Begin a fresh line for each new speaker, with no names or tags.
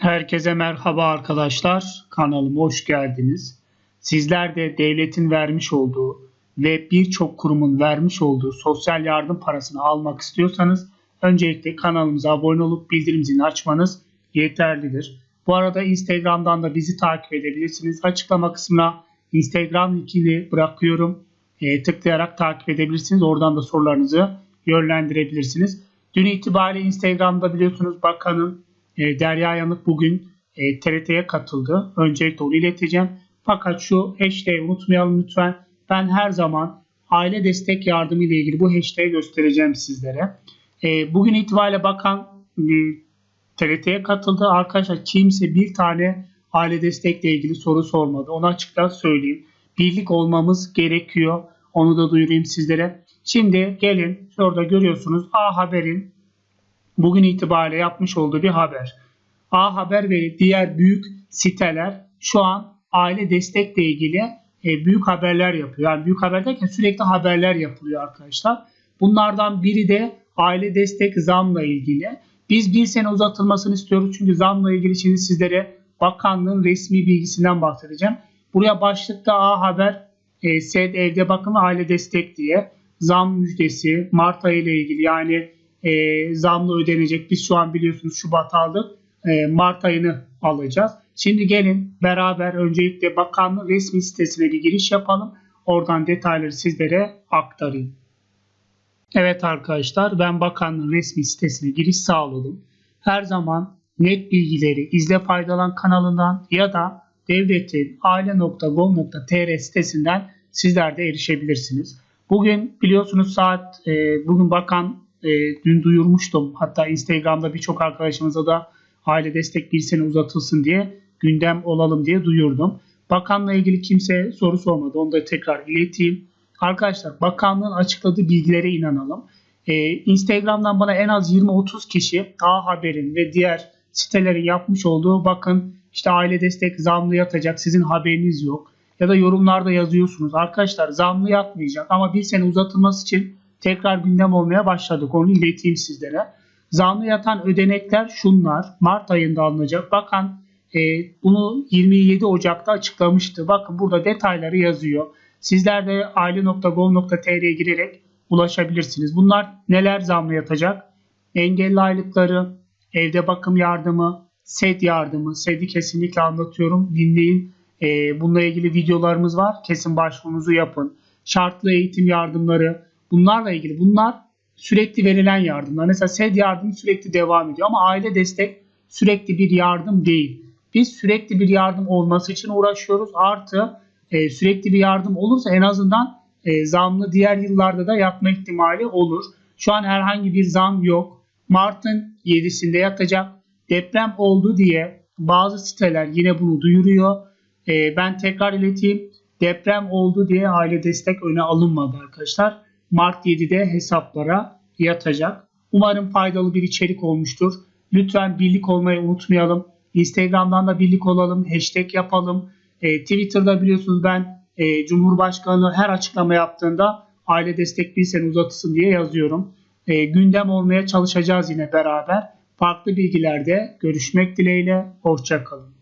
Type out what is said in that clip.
Herkese merhaba arkadaşlar. Kanalıma hoş geldiniz. Sizler de devletin vermiş olduğu ve birçok kurumun vermiş olduğu sosyal yardım parasını almak istiyorsanız öncelikle kanalımıza abone olup bildirim zilini açmanız yeterlidir. Bu arada Instagram'dan da bizi takip edebilirsiniz. Açıklama kısmına Instagram linkini bırakıyorum. E, tıklayarak takip edebilirsiniz. Oradan da sorularınızı yönlendirebilirsiniz. Dün itibariyle Instagram'da biliyorsunuz bakanın e, Derya Yanık bugün e, TRT'ye katıldı. Öncelikle onu ileteceğim. Fakat şu hashtag'i unutmayalım lütfen. Ben her zaman aile destek yardımı ile ilgili bu hashtag'i göstereceğim sizlere. E, bugün itibariyle bakan e, TRT'ye katıldı. Arkadaşlar kimse bir tane aile destekle ilgili soru sormadı. Onu açıkça söyleyeyim. Birlik olmamız gerekiyor. Onu da duyurayım sizlere. Şimdi gelin şurada görüyorsunuz A Haber'in bugün itibariyle yapmış olduğu bir haber. A Haber ve diğer büyük siteler şu an aile destekle ilgili e, büyük haberler yapıyor. Yani büyük haber derken sürekli haberler yapılıyor arkadaşlar. Bunlardan biri de aile destek zamla ilgili. Biz bir sene uzatılmasını istiyoruz çünkü zamla ilgili şimdi sizlere bakanlığın resmi bilgisinden bahsedeceğim. Buraya başlıkta A Haber e, SED Evde Bakım ve Aile Destek diye zam müjdesi Mart ayı ile ilgili yani e, zamlı ödenecek. Biz şu an biliyorsunuz Şubat aldık. E, Mart ayını alacağız. Şimdi gelin beraber öncelikle bakanlığın resmi sitesine bir giriş yapalım. Oradan detayları sizlere aktarayım. Evet arkadaşlar ben bakanlığın resmi sitesine giriş sağladım. Her zaman net bilgileri izle faydalan kanalından ya da devletin aile.gov.tr sitesinden sizler de erişebilirsiniz. Bugün biliyorsunuz saat e, bugün bakan e, dün duyurmuştum. Hatta Instagram'da birçok arkadaşımıza da aile destek bir sene uzatılsın diye gündem olalım diye duyurdum. Bakanla ilgili kimse soru sormadı. Onu da tekrar ileteyim. Arkadaşlar bakanlığın açıkladığı bilgilere inanalım. Ee, Instagram'dan bana en az 20-30 kişi A Haber'in ve diğer sitelerin yapmış olduğu bakın işte aile destek zamlı yatacak sizin haberiniz yok. Ya da yorumlarda yazıyorsunuz. Arkadaşlar zamlı yatmayacak ama bir sene uzatılması için tekrar gündem olmaya başladık. Onu ileteyim sizlere. Zamlı yatan ödenekler şunlar. Mart ayında alınacak. Bakan e, bunu 27 Ocak'ta açıklamıştı. Bakın burada detayları yazıyor. Sizler de aile.gov.tr'ye girerek ulaşabilirsiniz. Bunlar neler zamlı yatacak? Engelli aylıkları, evde bakım yardımı, SED yardımı. SED'i kesinlikle anlatıyorum. Dinleyin. E, bununla ilgili videolarımız var. Kesin başvurunuzu yapın. Şartlı eğitim yardımları. Bunlarla ilgili bunlar sürekli verilen yardımlar. Mesela SED yardımı sürekli devam ediyor ama aile destek sürekli bir yardım değil. Biz sürekli bir yardım olması için uğraşıyoruz. Artı e, sürekli bir yardım olursa en azından e, zamlı diğer yıllarda da yapma ihtimali olur. Şu an herhangi bir zam yok. Mart'ın 7'sinde yatacak. Deprem oldu diye bazı siteler yine bunu duyuruyor. E, ben tekrar ileteyim. Deprem oldu diye aile destek öne alınmadı arkadaşlar. Mart 7'de hesaplara yatacak. Umarım faydalı bir içerik olmuştur. Lütfen birlik olmayı unutmayalım. Instagram'dan da birlik olalım. Hashtag yapalım. E, Twitter'da biliyorsunuz ben e, Cumhurbaşkanı her açıklama yaptığında aile destek bir sene uzatılsın diye yazıyorum. E, gündem olmaya çalışacağız yine beraber. Farklı bilgilerde görüşmek dileğiyle. Hoşçakalın.